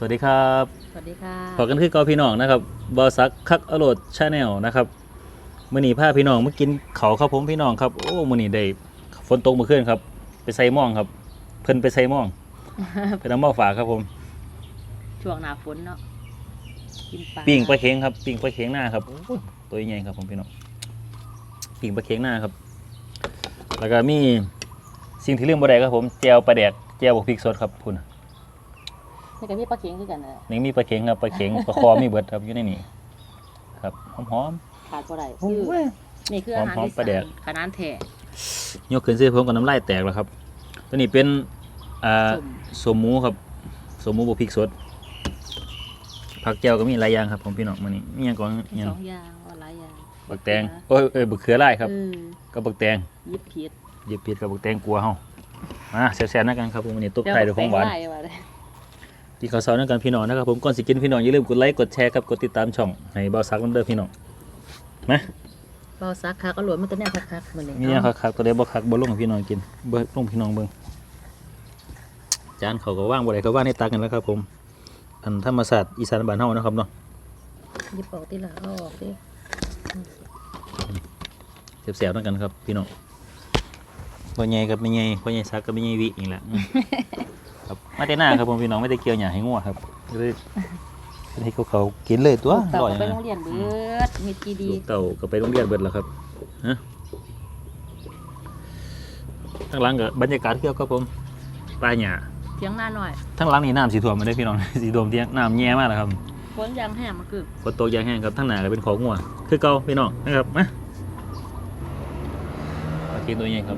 สวัสดีครับสวัสดีค่ะขอกันคือเกาพี่น้องนะครับบอสักคักอโรดชาแนลนะครับมื่อนี้พาพี่น้องมากินเขาวครับผมพี่น้องครับโอ้มื่อนี้ได้ฝนตกเมื่อคืนครับ ไปใส่หม่องครับ เพิ่นไปใส่หม่อง ไปน้ำหม้อฝากครับผมช่วงหน้าฝนเนาะกินปลาปิ่งปลาเค็งครับปิ่งปลาเค็งหน้าครับโอ้ยตัวใหญ่ครับผมพี่น้องปิ่งปลาเค็งหน้าครับ แล้วก็มีสิ่งที่ลืมบ่ได้ครับผมแจวปลาแดกแจวบวกพริกสดครับคุณ นี่กับพี่ปลาเค็งคือกันเลยนี่มีปลาเค็งครับปลาเค็งปลาคอมีเบิดครับอยู่ในนี้ครับหอมขาดบ่ได้ๆคือโอ้ยนี่คืออาหารหอมๆที่ปลาแดกขนาดแท้ยกขึ้นเสื้อผมกับน้ำลายแตกแล้วครับ ตัวนี้เป็นอ่าส้มสมหมูครับสมหมูบวกพริกสดผักแก้วก็มีหลายอย่างครับผมพี่น้องมื้อนี้มีหยังก่อนมีหยังสองอย่างว่าหลายอย่างบักแตงโอ้ยเอ้ยบักเขือลายครับเออกับบักแตงยิบผิดหยิบผิดกับบักแตงกลัวเฮามาแซ่บๆนะกันครับผมวันนี้ตกไข่ด้วยของหวาน เดี๋ยบักแตงไล่ว่าเลยกินข้าวเช้านะกันพี่น้องนะครับผมก่อนสิกินพี่น้องอย่าลืมกดไลค์กดแชร์ครับกดติดตามช่องให้เบาซักน้ำเด้อพี่น้องมาเบาซักคักอร่อยมันจะแน่คักคักๆมันนี่มีหยังคักๆตัวใดบ่คักบ่ลงให้พี่น้องกินเบิ่งลงพี่น้องเบิ่งจานเขาก็ว่างบ่ได้ก็ว่างในตักกันแล้วครับ ผม อันธรรมศาสตร์อีสานบ้านเฮานะครับเนาะยิบออกที่ละเอาออกดิเสียบๆนั่นกันครับ พี่น้องพ่อใหญ่กับแม่ใหญ่พ่อใหญ่ซักกับแม่ใหญ่วินี่แหละอืม ครับมาแต่หน้าครับผมพี่น้องไม่ได้เกี่ยวหยังให้งัวครับเลยให้เขาเขากินเลยตัวลูกเต่าร่อยไปนะโรงเรียนเบิดมีจีดีลูกเต่าก็ไปโรงเรียนเบิดแล้วครับฮะทั้างหลังกับบรรยากาศเที่ยวครับผมปลาหญ้าเทียงหน้าหน่อยทั้งหลังนี่น้ำสีท่วมมาได้อพี่น้อง สีท่วมเที่ยงน้ำแย่มากเลยครับฝนยางแห้งมาคือฝนตกอยางแห้งครับทั้งหน้าก็เป็นของงัวคือเก่าพี่น้องนะครับมาปลาเค็งตัวใหญ่ครับ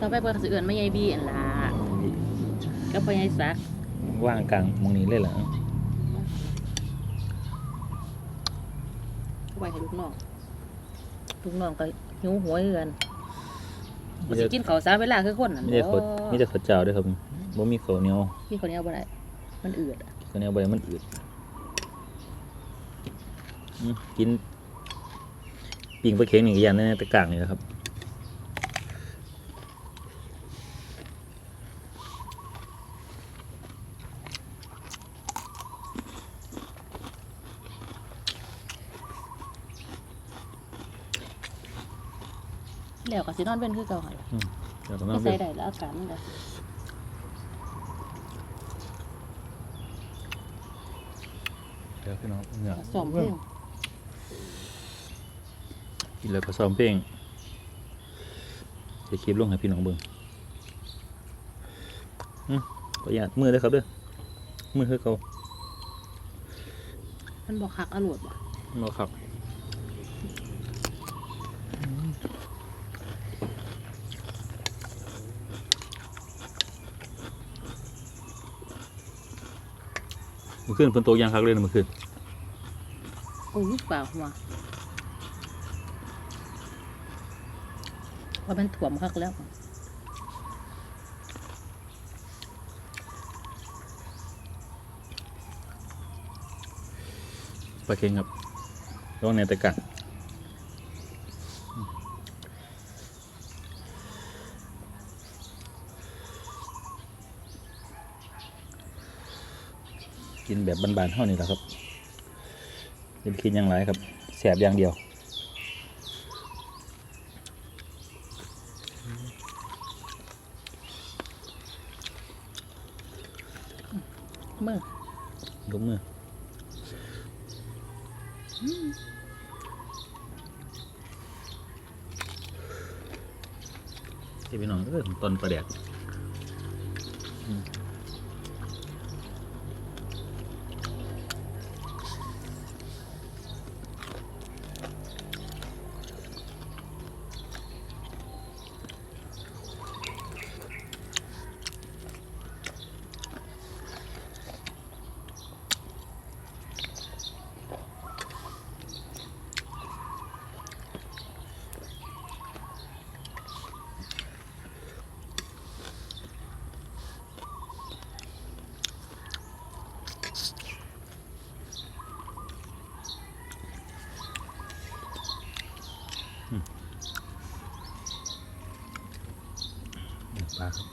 ต่อไปเปิดสิเอื่นไม่ใหญ่บีอันละ ก็พ่อใหญ่ซักว่างกลางมองนี้เลยเหรอไว้ให้ลูกน้องลูกน้องก็หิวหัวเอือนบ่สิกินข้าวสามเวลาคือคนนั่นไม่ได้ขดไม่ได้ขดเจ้าด้วยครับบ่มีข้าวเหนียวพี่คนนี้เอาบ่ได้มันอืดอะข้าวเหนียวบ่ได้มันอืดอืมกินปิ่งปลาเค็งนี่ก็ยันในตะกร้างนี่แหละครับ แล้วก็สินอนเป็นคือเก่าหั่นล่ะเดี๋ยวผมไม่ต้องใส่เลือกได้แล้วอากาศมันก็เดี๋ยวพี่น้องเหงื่อสอมเพิ่งกินแล้วก็ซ้อมเพลงจะคลิปลงให้พี่น้องเบิ่งอืมขออนุญาตมือเลยครับเด้อมือคือเก่ามันบ่คักอร่อยบ่บ่ครับ อคืนฝนตกยางคักเลยนะเมื่อคืนโอ้ยเปล่าหัวว่ามันถ่วมคักแล้วปลาเค็งครับร้องในตะกัง กินแบบบานๆเท่านี้แหละครับจะไปกินอย่างไรครับแสบอย่างเดียวมือยกมือที่พี่น้องเออต้นปลาแดกาครับ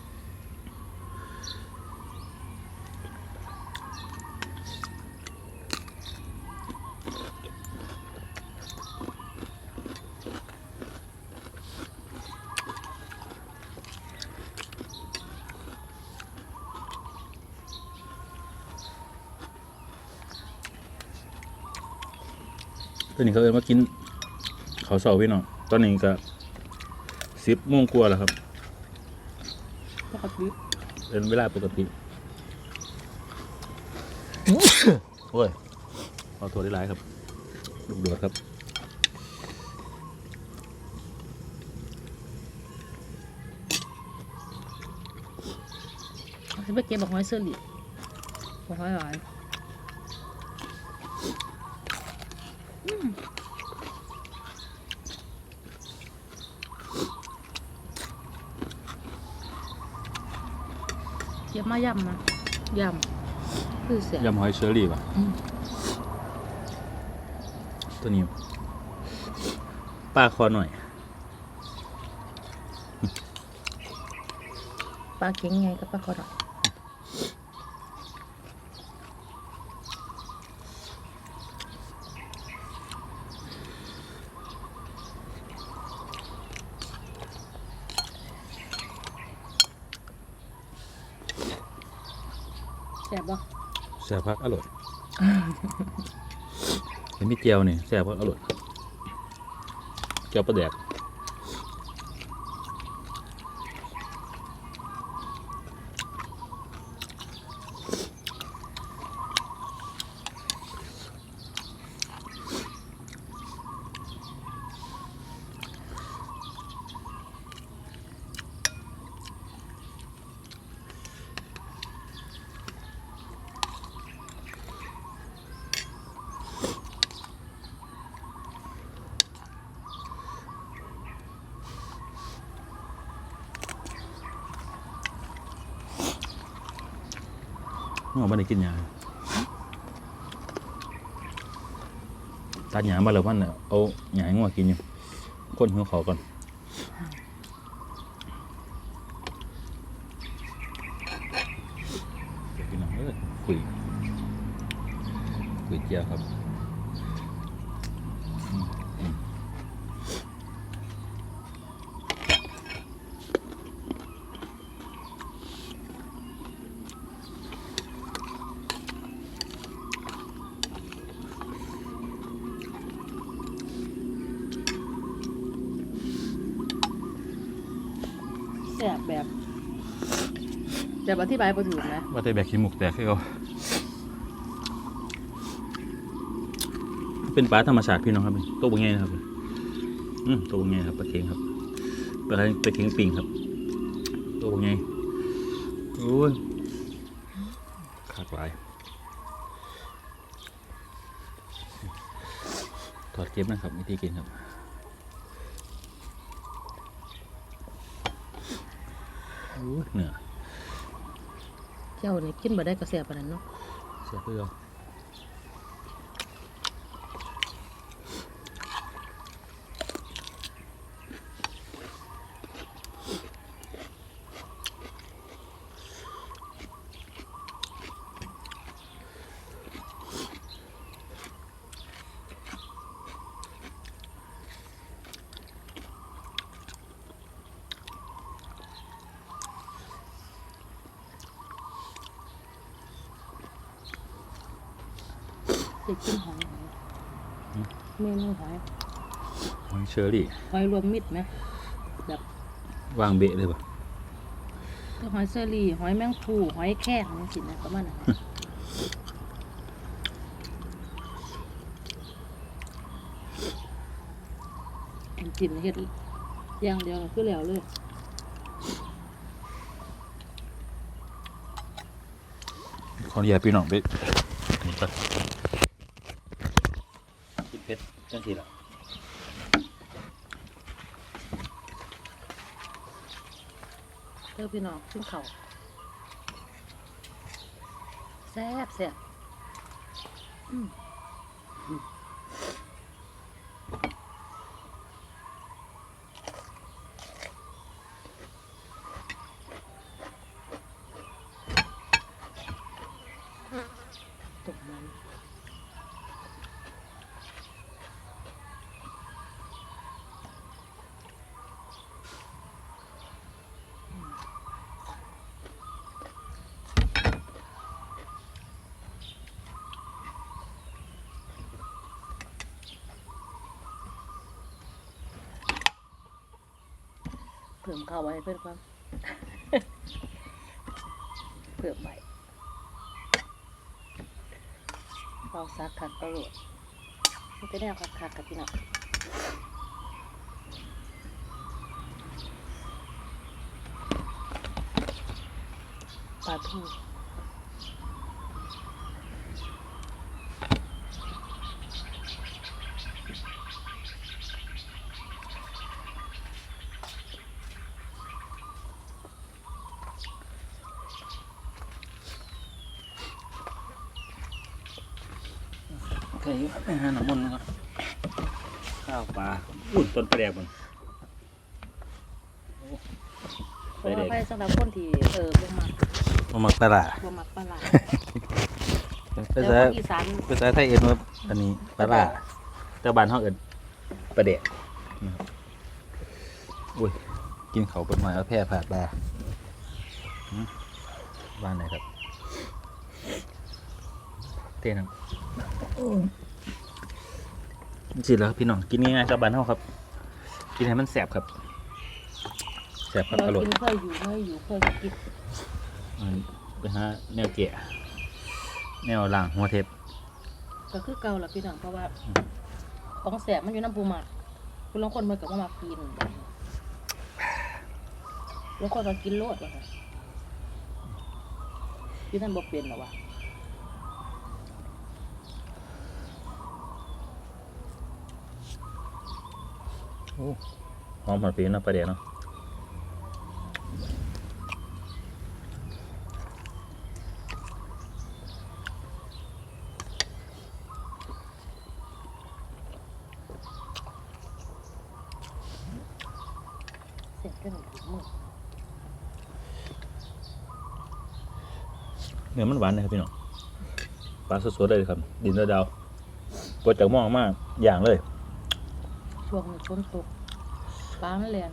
ตอนนี้เขาเอามากินเขาเสาพี่เนาะตอนนี้ก็สิม่วงกลัวแล้วครับ ติเป็นเวลาปกติโอ้ยเอาถั่วได้หลายครับลูกโดดครับเอาไปเก็บบอกหอยเสื้อหลีบอกหอยหวานอืมเก็บ มายำนะยำคือเสียยำหอยเชอรี่ป่ะอืมตัวนี้ป้าคอหน่อยปลาเค็งไงกับปลาคอดอก ซ่บบ่แซ่บพักอร่อย เห็นมีเจียวนี่แซ่บพักอร่อยเจียวปลาแดก น้องไม่ได้กินยาตัดหยามาแล้วมันน่ยเอาหยาให้งัวกินอยู่คนหัวขอก่อนเดี๋ยวพี่น้องเอ้ยคุยคุยเจียวครับอืมอืม แซ่บแบบ แบบอธิบายบ่ถูกนะว่าแต่แบกขี้หมูกแตกให้เขาเป็นปลาธรรมชาติพี่น้องครับตัวบางไงนะครับ อืมตัวบางไงครับปลาเค็งครับปลาปลาเค็งปิงครับ ตัวบางไงโอ้ยขากหลายถอดเก็บนะครับวิธีกินครับเหนือ เจ้านี่กินบ่ได้ก็แซ่บปานนั้นเนาะเสียเพื่อ จะกินหอยหอยเมนูหอยหอยเชอรี่หอยรวมมิตรไหมแบบวางเบะเลยปะหอยเซอรี่หอยแมงภูหอยแครงนี่สินะประมาณนั้นน้ำจิ้มนี่เฮ็ดอย่างเดียวคือแล้วเลยขออนุญาตพี่น้องไปนี่ก่อนกินเพชร จังทีละเด้อพี่น้องขึ้นเขาแซ่บแซ่บอืมตกมัน พิ่มข้าไว้เพื่อนความเพิ่มใบเราซักขัดกระโดดมันจะได้เอาขัดๆกับพี่น้องปลาทู โอ เคไปหาน้ำมันต์ก่อนข้าวปลาอุ่นต้นปลาแดกมันเพราะว่าไปสำหรับคนที่เออบ่มักมาหมักปลาร้าบ่มักปลาร้าภาแต่ษาว่าอีสานภาษาไทยเอ็นว่าอันนี้ปลาร้าแต่บ้านเฮาเอิ้นปลาแดกนะครับอุ้ยกินเขาวเปิดหน่อยเอาแพร่ผ่าปลาหืมบ้านไหนครับเต้นัง สิแล้วครับพี่น้องกินง่ายๆกับบ้านเฮาครับ กินให้มันแสบครับแสบครับเราอร่อยกินเคยอยู่เคยอยู่เคยกินอันไปหาแนวเกะแนวล่างหัวเทปก็คือเก่าล่ะพี่น้องเพราะว่า ของแสบมันอยู่น้ำปูหมักคุณลองคนมากับว่ามากินแล้วคนก็กินโลดว่ะค่ะที่นั่นบ่เป็นหรอวะ หอมหัวปีเนาะประเดี๋ยวเนาะเสร็จก็หนึ่งถุงมือเนื้อมันหวานเลยครับพี่น้องปลาสดๆเลยครับ ดินเรือดาวปวดจากหม้อมากอย่างเลย ช่วงนี้ฝนตกปลามันแรง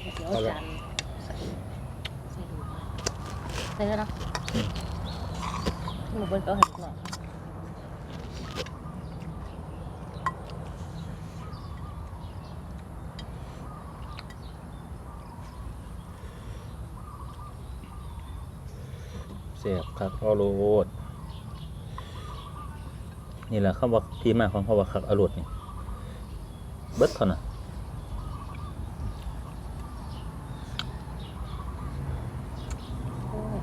เดี๋ยวจานใส่ใส่ดูใส่แล้วนะหนูเบิ้ลก็หันหน่อย เสียบคักอโรดนี่แหละคำว่าที่มาของคำว่าคักอโรดนี่เบิดเท่านั้น โอ้ย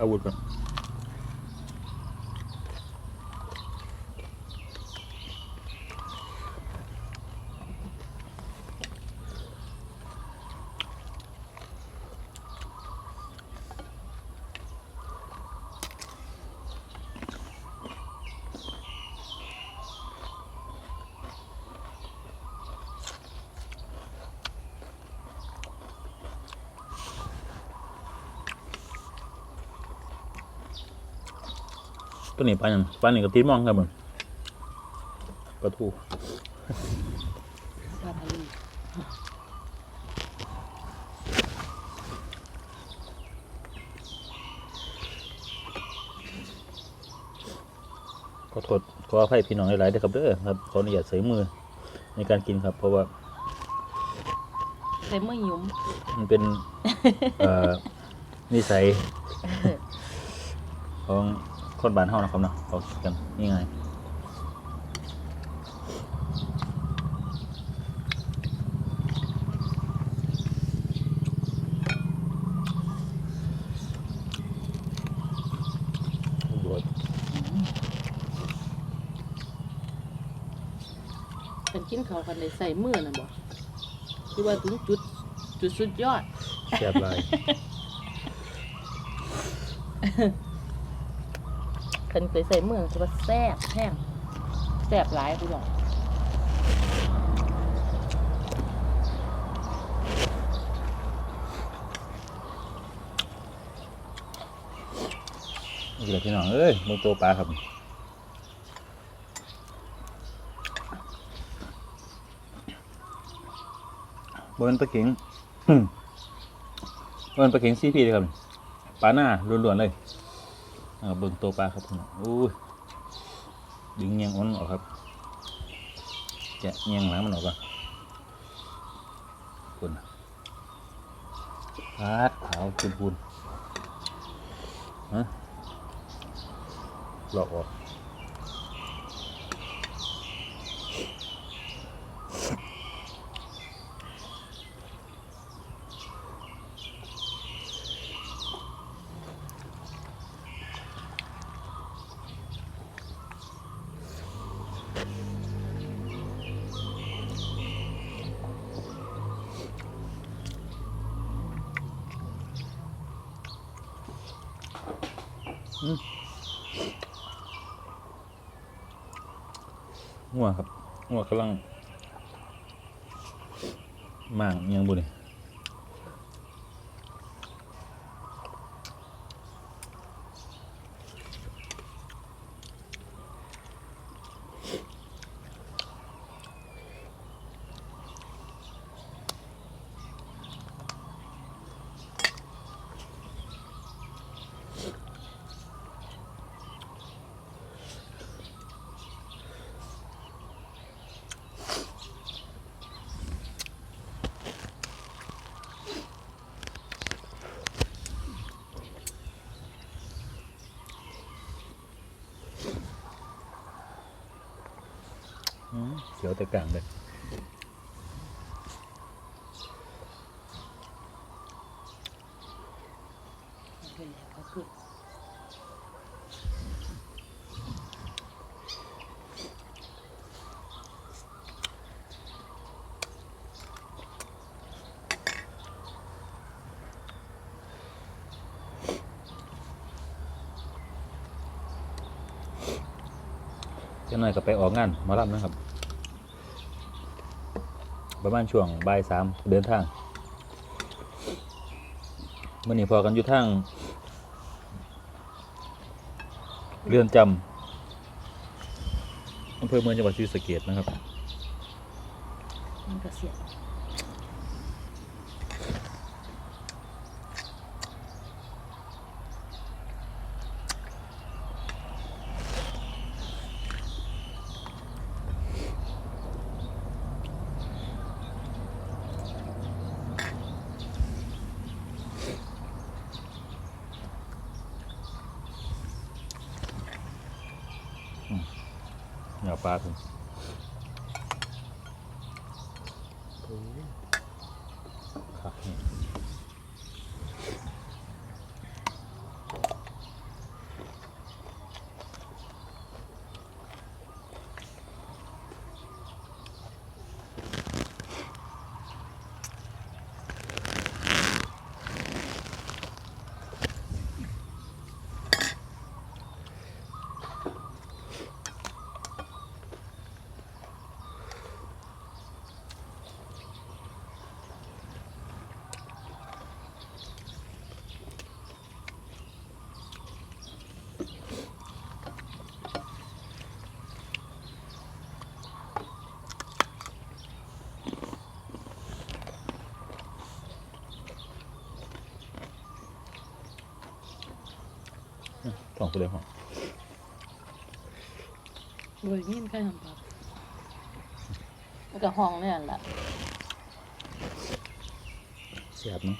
เก็บ ตัวนี้ปลาอย่างปลาหนึ่งกับตีนมองครับมึงปลาทูปลาทะเลขอโทษขออภัยพี่น้องหลายๆด้วยครับเด้อครับขออนุญาตใส่มือในการกินครับ เพราะว่าใส่มือหยุมมันเป็นเอ่อนิสัยของ คนบ้านเฮานะครับเนาะเขาคิดกันนี่ไงโดดกันกินข้าวกันได้ใส่มือน่ะบ่คือว่าถึงจุดจุดสุดยอดแซ่บหลาย กันเคยใส่เมือคือว่าแซ่บแห้งแซ่บหลายพี่น้องนี่แหละพี่น้องเอ้ยมือตัวปลาครับบนปลาเข็งบนปลาเข็งซีพีเลยครับปลาหน้าล้วนๆเลย อ่าเบิ่งตัวปลาครับพี่น้องอู้ยดึงเงียงอ้นออกครับ จะเงียงหลังมันออกก่อนคุณพาดขาวคุณคุณฮะหลอกออก งัวครับ งัวกำลังมางยังบุนี ขียวแต่กลางเลยจ้าหน่อยก็ไปออกงานมารับนะครับ ประมาณช่วงบ่ายสามเดินทางเมื่อนี้พอกันอยู่ทางเรือนจำอำเภอเมืองจังหวัดศรีสะเกดนะครับมันก็เสีย เสองตัวเลยหอมโดยมีแค่ทำปากแล้วก็ห้องเนี่ยแหละเสียบเนาะ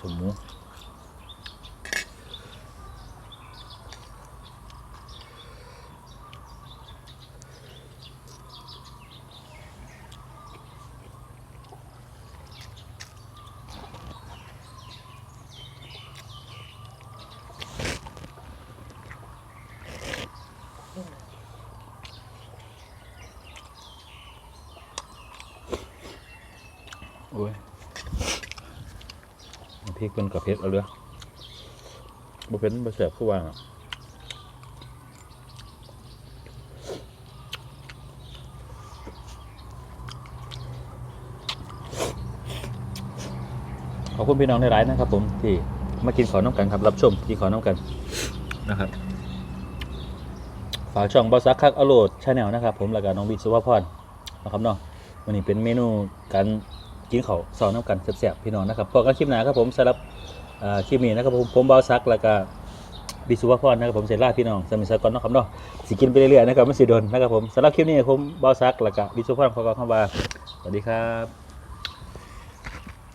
ส ริกเป็นกับเพชรเอาเรือบ่เป็นบ่แสบคือว่างอะขอบคุณพี่น้องในร้านนะครับ ผมที่มากินขอน้ำกันครับ รับชมกินขอน้ำกันนะครับ ฝากช่องบอสซักคักอโรดชาแนลนะครับ ผมแล้วก็น้องบิ๊กสุภาพรนะครับเนาะวันนี้เป็นเมนูการ กินเขาซองน้ำกันเสียบๆพี่น้องนะครับพอกันคลิปหน้าครับผมสำหรับคลิปนี้นะครับผมผมบอสซักแล้วก็บิสุภพรนะครับผมเซร่าพี่น้องสมิสกอนนะครับเนาะสิกินไปเรื่อยๆนะครับไม่สิโดนนะครับผมสำหรับคลิปนี้ผมบอสซักแล้วก็บิสุภพรขอกล่าวคำว่าสวัสดีครับ